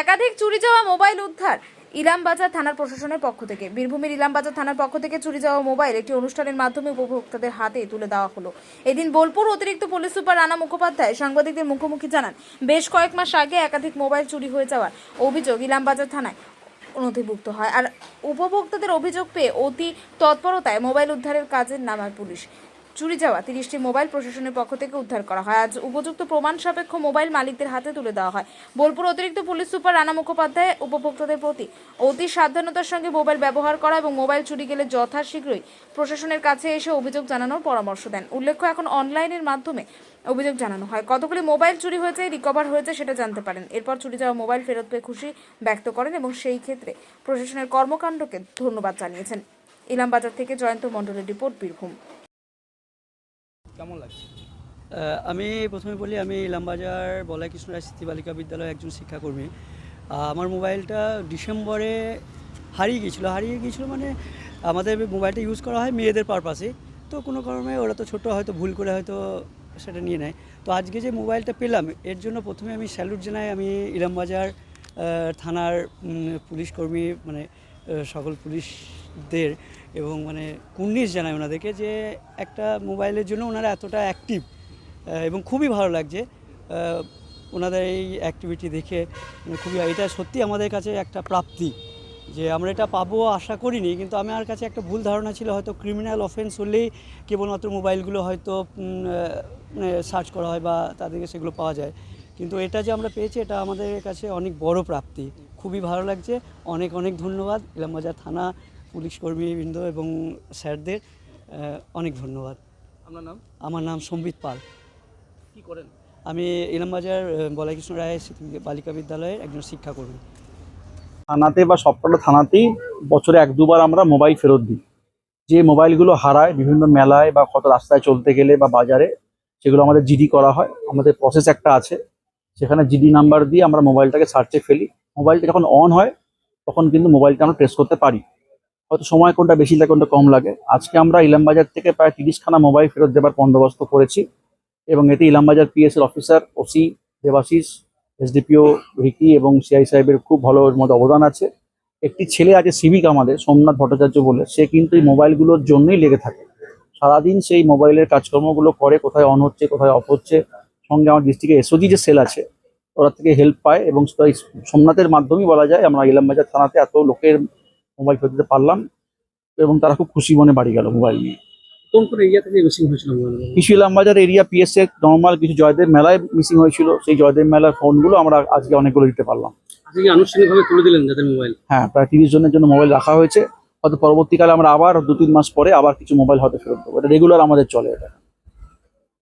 একাধিক চুরি যাওয়া মোবাইল উদ্ধার ইলামবাজার থানার প্রশাসনের পক্ষ থেকে। বীরভূমের ইলামবাজার থানার পক্ষ থেকে চুরি যাওয়া মোবাইল একটি অনুষ্ঠানের মাধ্যমে উপভোক্তাদের হাতে তুলে দেওয়া হলো। এদিন বোলপুর অতিরিক্ত পুলিশ সুপার রানা মুখোপাধ্যায় সাংবাদিকদের মুখোমুখি জানান, বেশ কয়েক মাস আগে একাধিক মোবাইল চুরি হয়ে যাওয়ার অভিযোগ ইলামবাজার থানায় নথিভুক্ত হয়। আর উপভোক্তাদের অভিযোগ পেয়ে অতি তৎপরতায় মোবাইল উদ্ধারের কাজে নামায় পুলিশ। চুরি যাওয়া তিরিশটি মোবাইল প্রশাসনের পক্ষ থেকে উদ্ধার করা হয়। আজ উপযুক্ত প্রমাণ সাপেক্ষ মোবাইল মালিকদের হাতে তুলে দেওয়া হয়। বোলপুর অতিরিক্ত পুলিশ সুপার রানা মুখোপাধ্যায়, উপভোক্তাদের প্রতি অতি সাবধানতার সঙ্গে মোবাইল ব্যবহার করা এবং মোবাইল চুরি গেলে যথাশীঘ্রই প্রশাসনের কাছে এসে অভিযোগ জানানোর পরামর্শ দেন। উল্লেখ্য, এখন অনলাইনের মাধ্যমে অভিযোগ জানানো হয়। কতগুলি মোবাইল চুরি হয়েছে রিকভার হয়েছে সেটা জানতে পারেন। এরপর চুরি যাওয়া মোবাইল ফেরত পেয়ে খুশি ব্যক্ত করেন এবং সেই ক্ষেত্রে প্রশাসনের কর্মকাণ্ডকে ধন্যবাদ জানিয়েছেন। ইলামবাজার থেকে জয়ন্ত মণ্ডলের রিপোর্ট বীরভূম। কেমন লাগছে? আমি প্রথমে বলি, আমি ইলামবাজার বলাই কৃষ্ণ রায় স্মৃতি বালিকা বিদ্যালয়ের একজন শিক্ষাকর্মী। আমার মোবাইলটা ডিসেম্বরে হারিয়ে গিয়েছিল। হারিয়ে গিয়েছিল মানে আমাদের মোবাইলটা ইউজ করা হয় মেয়েদের পারপাসে। তো কোনো কারণে ওরা তো ছোটো, হয়তো ভুল করে হয়তো সেটা নিয়ে নেয়। তো আজকে যে মোবাইলটা পেলাম, এর জন্য প্রথমে আমি স্যালুট জানাই, আমি ইলামবাজার থানার পুলিশ কর্মী মানে সকল পুলিশদের এবং মানে কুর্নিশ জানাই ওনাদেরকে যে একটা মোবাইলের জন্য ওনারা এতটা অ্যাক্টিভ এবং খুবই ভালো লাগছে। ওনাদের এই অ্যাক্টিভিটি দেখে খুবই, এটা সত্যি আমাদের কাছে একটা প্রাপ্তি যে আমরা এটা পাবো আশা করিনি, কিন্তু আমার কাছে একটা ভুল ধারণা ছিল, হয়তো ক্রিমিনাল অফেন্স হলেই কেবলমাত্র মোবাইলগুলো হয়তো মানে সার্চ করা হয় বা তাদেরকে সেগুলো পাওয়া যায়। কিন্তু এটা যে আমরা পেয়েছি, এটা আমাদের কাছে অনেক বড় প্রাপ্তি। খুবই ভালো লাগছে। অনেক অনেক ধন্যবাদ। ইলামবাজার থানা পুলিশ কর্মীবৃন্দ এবং স্যারদের অনেক ধন্যবাদ। আপনার নাম? আমার নাম সম্বিত পাল। কি করেন? আমি ইলামবাজার আহ, বলাইকৃষ্ণ রায় বালিকা বিদ্যালয়ের একজন শিক্ষাকর্মী। থানাতে বা সবকটা থানাতেই বছরে এক দুবার আমরা মোবাইল ফেরত দিই। যে মোবাইলগুলো হারায় বিভিন্ন মেলায় বা কত রাস্তায় চলতে গেলে বা বাজারে সেগুলো আমাদের জিডি করা হয়। আমাদের প্রসেস একটা আছে। সেখানে জিডি নাম্বার দিয়ে আমরা মোবাইলটাকে সার্চে ফেলি। মোবাইলটা যখন অন হয় তখন কিন্তু মোবাইলটা আমরা প্রেস করতে পারি। হয়তো সময় কোনটা বেশি লাগে, কোনটা কম লাগে। আজকে আমরা ইলামবাজার থেকে প্রায় তিরিশখানা মোবাইল ফেরত দেবার বন্দোবস্ত করেছি এবং এতে Ilambazar PSL officer, OC, Debashis, SDPO Riki এবং সিআই সাহেবের খুব ভালো এর মধ্যে অবদান আছে। একটি ছেলে আছে সিভিক আমাদের, সোমনাথ ভট্টাচার্য বলে। সে কিন্তু এই মোবাইলগুলোর জন্যই লেগে থাকে। সারাদিন সেই মোবাইলের কাজকর্মগুলো করে, কোথায় অন হচ্ছে, কোথায় অফ হচ্ছে। সঙ্গে আমার ডিস্ট্রিক্টে এসওজি যে সেল আছে, ওরা থেকে হেল্প পায় এবং সোমনাথের মাধ্যমেই বলা যায়, আমরা ইলামবাজার থানাতে এত লোকের মোবাইল ফেরত দিতে পারলাম এবং তারা খুব খুশি মনে বাড়ি গেল মোবাইল নিয়ে। কোন কোন এরিয়া থেকে মিসিং হয়েছিল কিছু ইলামবাজার এরিয়া পিএসএ নর্মাল কিছু জয়দেব মেলায় মিসিং হয়েছিল। সেই জয়দেব মেলার ফোনগুলো আমরা আজকে অনেকগুলো দিতে পারলাম। আজকে আনুষ্ঠানিকভাবে তুলে দিলেন যাদের মোবাইল? হ্যাঁ প্রায় তিরিশ জনের জন্য মোবাইল রাখা হয়েছে। হয়তো পরবর্তীকালে আমরা আবার দু তিন মাস পরে আবার কিছু মোবাইল হয়তো ফেরত দেবো। এটা রেগুলার আমাদের চলে এটা।